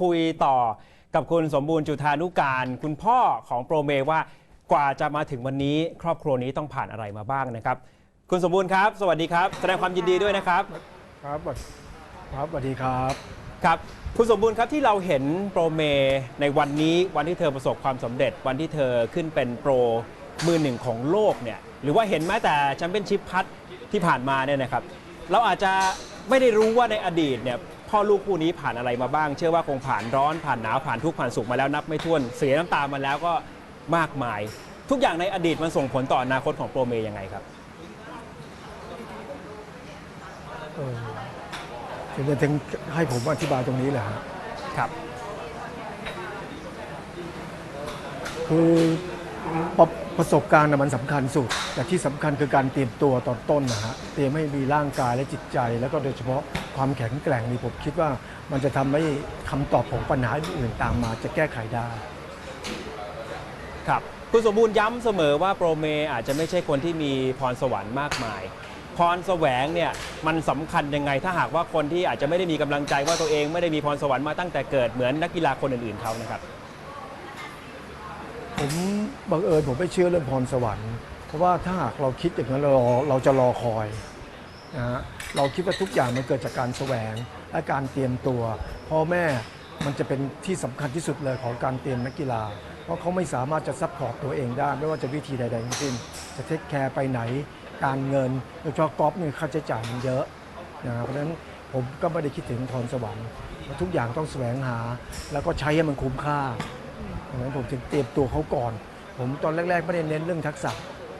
คุยต่อกับคุณสมบูรณ์จุธานุการ คุณพ่อของโปรเมว่ากว่าจะมาถึงวันนี้ ครอบครัวนี้ต้องผ่านอะไรมาบ้างนะครับ คุณสมบูรณ์ครับ สวัสดีครับ แสดงความยินดีด้วยนะครับ ครับสวัสครับสวัสดีครับครับ คุณสมบูรณ์ครับที่เราเห็นโปรเมในวันนี้วันที่เธอประสบความสำเร็จ วันที่เธอขึ้นเป็นโปรมือหนึ่งของโลกเนี่ยหรือว่าเห็นแม้แต่แชมเปี้ยนชิพพัดที่ผ่านมาเนี่ยนะครับ เราอาจจะไม่ได้รู้ว่าในอดีตเนี่ย พ่อลูกคู่นี้ผ่านอะไรมาบ้าง เชื่อว่าคงผ่านร้อนผ่านหนาวผ่านทุกข์ผ่านสุขมาแล้วนับไม่ถ้วนเสียน้ำตามาแล้วก็มากมาย ทุกอย่างในอดีตมันส่งผลต่ออนาคตของโปรเมยังไงครับเออถึงจะถึงให้ผมอธิบายตรงนี้แหละฮะครับ คือประประสบการณ์น่ะมันสำคัญสุด แต่ที่สำคัญคือการเตรียมตัวตอนต้นนะฮะ เตรียมให้มีร่างกายและจิตใจ แล้วก็โดยเฉพาะ ความแข็งแกร่งนี่ผมคิดว่ามันจะทำให้คำตอบของปัญหาอื่นตามมาจะแก้ไขได้ ครับคุณสมบูรณ์ย้ำเสมอว่าโปรเมอาจจะไม่ใช่คนที่มีพรสวรรค์มากมาย พรแสวงเนี่ยมันสำคัญยังไงถ้าหากว่าคนที่อาจจะไม่ได้มีกำลังใจว่าตัวเองไม่ได้มีพรสวรรค์มาตั้งแต่เกิดเหมือนนักกีฬาคนอื่นๆเขานะครับ ผมบังเอิญผมไม่เชื่อเรื่องพรสวรรค์ เพราะว่าถ้าหากเราคิดอย่างนั้นเรารอเราจะรอคอยนะฮะ เราคิดว่าทุกอย่างมันเกิดจากการแสวงและการเตรียมตัวพ่อแม่มันจะเป็นที่สำคัญที่สุดเลยของการเตรียมนักกีฬา เพราะเขาไม่สามารถจะซัพพอร์ตตัวเองได้ ไม่ว่าจะวิธีใดๆทั้งสิ้น จะเทคแคร์ไปไหน การเงินโดยเฉพาะกอล์ฟเนี่ยค่าใช้จ่ายมันเยอะนะเพราะฉะนั้นผมก็ไม่ได้คิดถึงพรสวรรค์ทุกอย่างต้องแสวงหา แล้วก็ใช้ให้มันคุ้มค่าดังนั้นผมจึงเตรียมตัวเขาก่อน ผมตอนแรกๆไม่ได้เน้นเรื่องทักษะ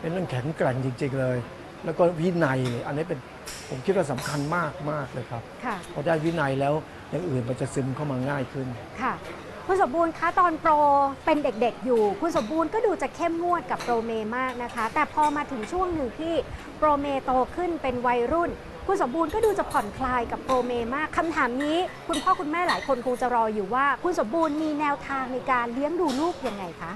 เป็นเรื่องแข็งแกร่งจริง ๆเลย แล้วก็วินัยอันนี้เป็น ผมคิดว่าสำคัญมากมากเลยครับ ค่ะ พอได้วินัยแล้วอย่างอื่นมันจะซึมเข้ามาง่ายขึ้น ค่ะ คุณสมบูรณ์คะตอนโปรเป็นเด็กๆ อยู่ คุณสมบูรณ์ก็ดูจะเข้มงวดกับโปรเมมากนะคะ แต่พอมาถึงช่วงหนึ่งที่โปรเมโตขึ้นเป็นวัยรุ่น คุณสมบูรณ์ก็ดูจะผ่อนคลายกับโปรเมมากคำถามนี้ คุณพ่อคุณแม่หลายคนคงจะรออยู่ว่า คุณสมบูรณ์มีแนวทางในการเลี้ยงดูลูกยังไงคะ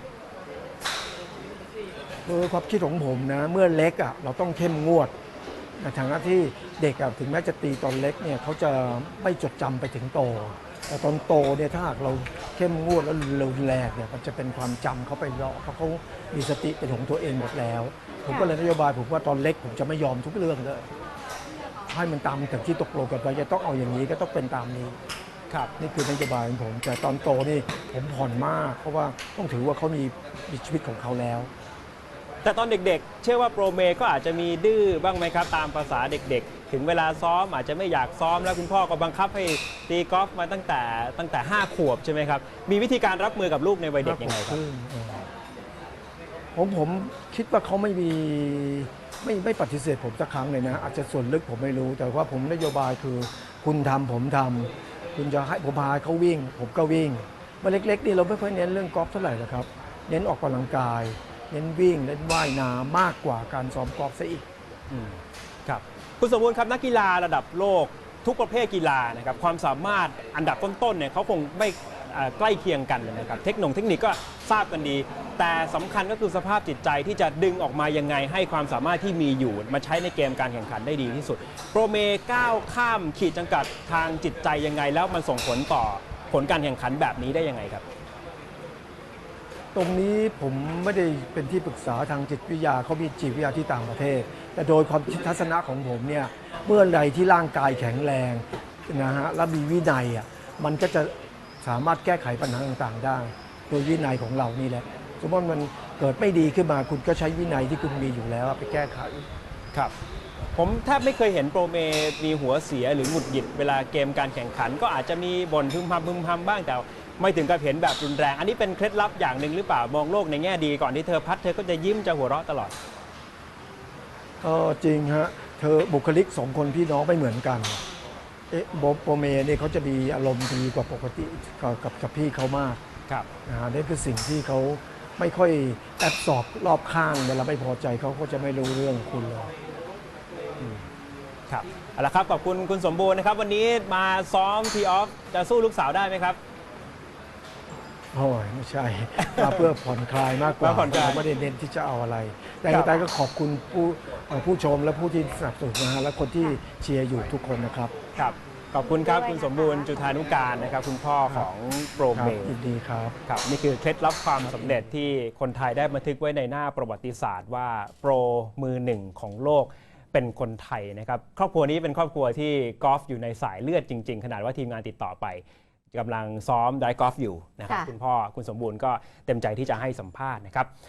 คือความคิดของผมนะ เมื่อเล็กอะเราต้องเข้มงวด ในฐานะที่เด็กอะถึงแม้จะตีตอนเล็กเนี่ยเขาจะไม่จดจำไปถึงโต แต่ตอนโตเนี่ยถ้าหากเราเข้มงวดแล้วรุนแรงเนี่ยมันจะเป็นความจำเขาไปเลาะเพราะเขามีสติเป็นของตัวเองหมดแล้ว ผมก็เลยนโยบายผมว่าตอนเล็กผมจะไม่ยอมทุกเรื่องเลย ให้มันตามถึงที่ตกลงกันไปจะต้องเอาอย่างนี้ก็ต้องเป็นตามนี้ครับนี่คือนโยบายของผมแต่ตอนโตนี่ผมผ่อนมาก เพราะว่าต้องถือว่าเขามีมีชีวิตของเขาแล้ว แต่ตอนเด็กๆ เชื่อว่าโปรเมก็อาจจะมีดื้อบ้างไหมครับ ตามภาษาเด็กๆ ถึงเวลาซ้อมอาจจะไม่อยากซ้อมแล้วคุณพ่อก็บังคับให้ตีกอล์ฟมาตั้งแต่ตั้งแต่ 5 ขวบใช่ไหมครับ มีวิธีการรับมือกับลูกในวัยเด็กยังไงครับผมผมคิดว่าเขาไม่มีไม่ไม่ปฏิเสธผมสักครั้งเลยนะ อาจจะส่วนลึกผมไม่รู้ แต่ว่าผมนโยบายคือ คุณทำผมทำคุณจะให้ผมพาเขาวิ่ง ผมก็วิ่งเมื่อเล็กๆนี่เราไม่ค่อยเน้นเรื่องกอล์ฟเท่าไหร่หรอกครับ เน้นออกกำลังกาย เน้นวิ่งเน้นว่ายน้ำมากกว่าการซ้อมกอล์ฟซะอีก อืมครับคุณสมบูรณ์ครับนักกีฬาระดับโลกทุกประเภทกีฬานะครับความสามารถอันดับต้นๆเนี่ยเขาคงไม่เอ่อใกล้เคียงกันนะครับเทคโนโลยีเทคนิคก็ทราบกันดี แต่สำคัญก็คือสภาพจิตใจที่จะดึงออกมายังไงให้ความสามารถที่มีอยู่มาใช้ในเกมการแข่งขันได้ดีที่สุด โปรเมก้าวข้ามขีดจำกัดทางจิตใจยังไง แล้วมันส่งผลต่อผลการแข่งขันแบบนี้ได้ยังไงครับ ตรงนี้ผมไม่ได้เป็นที่ปรึกษาทางจิตวิทยาเขามีจิตวิทยาที่ต่างประเทศ แต่โดยความคิดทัศนะของผมเนี่ยเมื่อใดที่ร่างกายแข็งแรงนะฮะและมีวินัยอะมันก็จะสามารถแก้ไขปัญหาต่างๆ ได้โดยวินัยของเรานี่แหละ สมมติมันเกิดไม่ดีขึ้นมาคุณก็ใช้วินัยที่คุณมีอยู่แล้วไปแก้ไขครับ ผมแทบไม่เคยเห็นโปรเมมีหัวเสียหรือหงุดหงิดเวลาเกมการแข่งขัน ก็อาจจะมีบ่นพึมพำพึมพำบ้างแต่ไม่ถึงกับเห็นแบบรุนแรง อันนี้เป็นเคล็ดลับอย่างหนึ่งหรือเปล่ามองโลกในแง่ดีก่อนที่เธอพัดเธอก็จะยิ้มจะหัวเราะตลอดเออจริงฮะเธอบุคลิกสองคนพี่น้องไม่เหมือนกันเอ๊ะโบโปเมเนี่ยเขาจะมีอารมณ์ดีกว่าปกติกับกับกับพี่เขามากครับนะฮะนี่คือสิ่งที่เขาไม่ค่อยแอบสอบรอบข้างเวลาไม่พอใจเขาก็จะไม่รู้เรื่องคุณเลย ครับเอาละครับขอบคุณคุณสมบูรณ์นะครับ วันนี้มาซ้อมทีออฟจะสู้ลูกสาวได้ไหมครับ โอ้ยไม่ใช่ มาเพื่อผ่อนคลายมากกว่ามาผ่อนคลายไม่ได้เน้นที่จะเอาอะไร แต่ครับ แต่ก็ขอบคุณผู้เอ่อผู้ชมและผู้ที่สนับสนุนนะฮะและคนที่เชียร์อยู่ทุกคนนะครับครับขอบคุณครับด้วยคุณนะคะสมบูรณ์จุธานุการนะครับ คุณพ่อของโปรครัเม บยินดีครับ ครับนี่คือเคล็ดลับความสำเร็จที่คนไทยได้บันทึกไว้ในหน้าประวัติศาสตร์ว่าโปรมือหนึ่งของโลก เป็นคนไทยนะครับครอบครัวนี้เป็นครอบครัวที่กอล์ฟอยู่ในสายเลือดจริง ๆ ขนาดว่าทีมงานติดต่อไปกำลังซ้อมไดกอล์ฟอยู่นะครับค่ะคุณพ่อคุณสมบูรณ์ก็เต็มใจที่จะให้สัมภาษณ์นะครับ